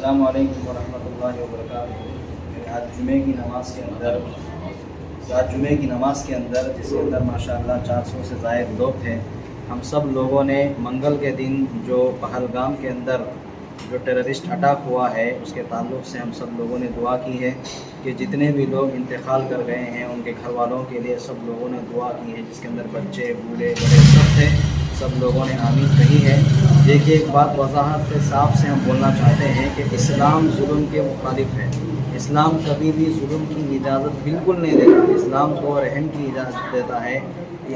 السلام علیکم ورحمۃ اللہ وبرکاتہ۔ آج جمعے کی نماز کے اندر آج جمعے کی نماز کے اندر، جس کے اندر ماشاء اللہ چار سو سے زائد لوگ تھے، ہم سب لوگوں نے منگل کے دن جو پہلگام کے اندر جو ٹیررسٹ اٹیک ہوا ہے، اس کے تعلق سے ہم سب لوگوں نے دعا کی ہے کہ جتنے بھی لوگ انتقال کر گئے ہیں، ان کے گھر والوں کے لیے سب لوگوں نے دعا کی ہے، جس کے اندر بچے، بوڑھے، بڑے سب تھے، سب لوگوں نے آمین کہی ہے۔ دیکھیے، ایک بات وضاحت سے صاف سے ہم بولنا چاہتے ہیں کہ اسلام ظلم کے مخالف ہے۔ اسلام کبھی بھی ظلم کی اجازت بالکل نہیں دیتا۔ اسلام کو رحم کی اجازت دیتا ہے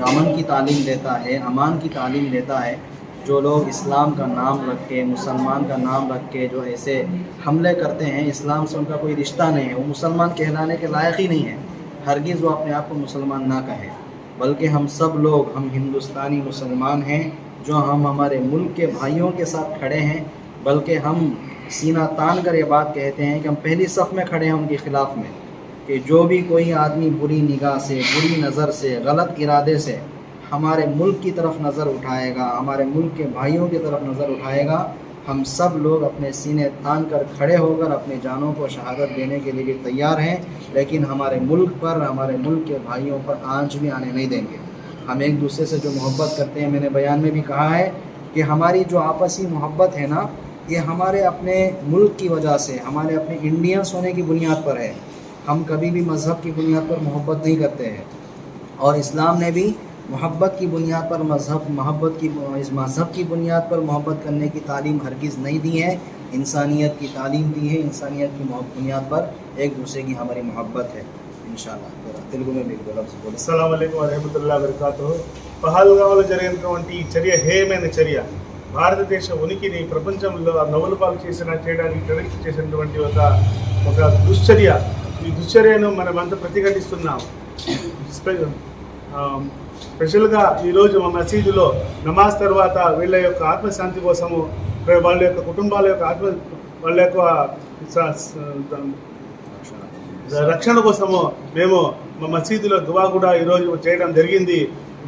امن کی تعلیم دیتا ہے، امان کی تعلیم دیتا ہے۔ جو لوگ اسلام کا نام رکھ کے، مسلمان کا نام رکھ کے جو ایسے حملے کرتے ہیں، اسلام سے ان کا کوئی رشتہ نہیں ہے۔ وہ مسلمان کہلانے کے لائق ہی نہیں ہے۔ ہرگز وہ اپنے آپ کو مسلمان نہ کہے۔ بلکہ ہم سب لوگ، ہم ہندوستانی مسلمان ہیں، جو ہم ہمارے ملک کے بھائیوں کے ساتھ کھڑے ہیں، بلکہ ہم سینہ تان کر یہ بات کہتے ہیں کہ ہم پہلی صف میں کھڑے ہیں ان کے خلاف میں، کہ جو بھی کوئی آدمی بری نگاہ سے، بری نظر سے، غلط ارادے سے ہمارے ملک کی طرف نظر اٹھائے گا، ہمارے ملک کے بھائیوں کی طرف نظر اٹھائے گا ہم سب لوگ اپنے سینے تان کر کھڑے ہو کر اپنی جانوں کو شہادت دینے کے لیے بھی تیار ہیں، لیکن ہمارے ملک پر، ہمارے ملک کے بھائیوں پر آنچ بھی آنے نہیں دیں گے۔ ہم ایک دوسرے سے جو محبت کرتے ہیں، میں نے بیان میں بھی کہا ہے کہ ہماری جو آپسی محبت ہے نا، یہ ہمارے اپنے ملک کی وجہ سے، ہمارے اپنے انڈینس ہونے کی بنیاد پر ہے۔ ہم کبھی بھی مذہب کی بنیاد پر محبت نہیں کرتے ہیں۔ اور اسلام نے بھی محبت کی بنیاد پر مذہب، محبت کی اس مذہب کی بنیاد پر محبت کرنے کی تعلیم ہرگز نہیں دی ہے۔ انسانیت کی تعلیم دی ہے۔ انسانیت کی بنیاد پر ایک دوسرے کی ہماری محبت ہے۔ السلام علیکم ورحمۃ اللہ وبرکاتہ۔ پہلگا چریا چریات ان کی پرپچ لگا دشچریا دشچریا مرمن پر گاؤں స్పెషల్గా ఈరోజు మా మసీదులో నమాజ్ తర్వాత వీళ్ళ యొక్క ఆత్మశాంతి కోసము వాళ్ళ యొక్క కుటుంబాల యొక్క ఆత్మ వాళ్ళ యొక్క రక్షణ కోసము మేము మా మసీదులో దువా కూడా ఈరోజు చేయడం జరిగింది.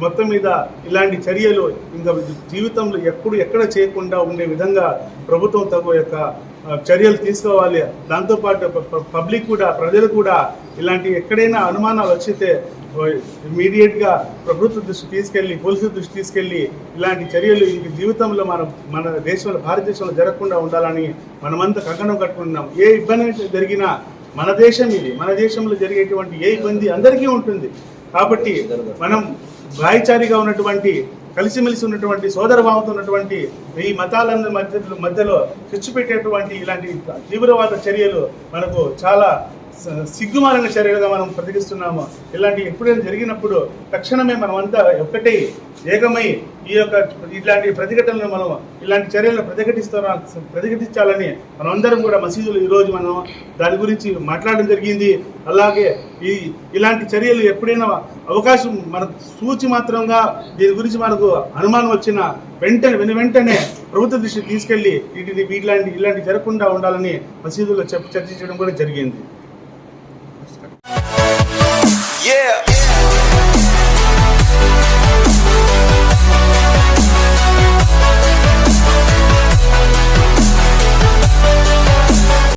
మొత్తం మీద ఇలాంటి చర్యలు ఇంకా జీవితంలో ఎప్పుడు ఎక్కడ చేయకుండా ఉండే విధంగా ప్రభుత్వం తగు యొక్క చర్యలు తీసుకోవాలి. దాంతోపాటు పబ్లిక్ కూడా ప్రజలు కూడా ఇలాంటి ఎక్కడైనా అనుమానాలు వచ్చితే ఇమీడియట్గా ప్రభుత్వ దృష్టి తీసుకెళ్ళి పోలీసుల దృష్టి తీసుకెళ్ళి ఇలాంటి చర్యలు ఇంక జీవితంలో మన మన దేశంలో భారతదేశంలో జరగకుండా ఉండాలని మనమంతా కంకణం కట్టుకుంటున్నాం. ఏ ఇబ్బంది జరిగినా మన దేశం ఇది. మన దేశంలో జరిగేటువంటి ఏ ఇబ్బంది అందరికీ ఉంటుంది. కాబట్టి మనం భాయిచారిగా ఉన్నటువంటి కలిసిమెలిసి ఉన్నటువంటి సోదర భావంతో ఉన్నటువంటి ఈ మతాల మధ్య మధ్యలో చిచ్చు పెట్టేటువంటి ఇలాంటి తీవ్రవాద చర్యలు మనకు చాలా సిగ్గుమాలిన చర్యలుగా మనం ప్రతిగిస్తున్నాము ఇలాంటి ఎప్పుడైనా జరిగినప్పుడు తక్షణమే మనమంతా ఒక్కటే ఏకమై ఈ యొక్క ఇలాంటి ప్రతిఘటనలు మనం ఇలాంటి చర్యలను ప్రతిఘటిస్తున్నా ప్రతిఘటించాలని మనందరం కూడా మసీదులు ఈరోజు మనం దాని గురించి మాట్లాడడం జరిగింది. అలాగే ఈ ఇలాంటి చర్యలు ఎప్పుడైనా అవకాశం మన సూచి మాత్రంగా దీని గురించి మనకు అనుమానం వచ్చిన వెంటనే వెను వెంటనే ప్రభుత్వ దృష్టికి తీసుకెళ్ళి వీటిని వీటిలాంటి ఇలాంటి జరగకుండా ఉండాలని మసీదులో చర్చించడం కూడా జరిగింది. Yeah.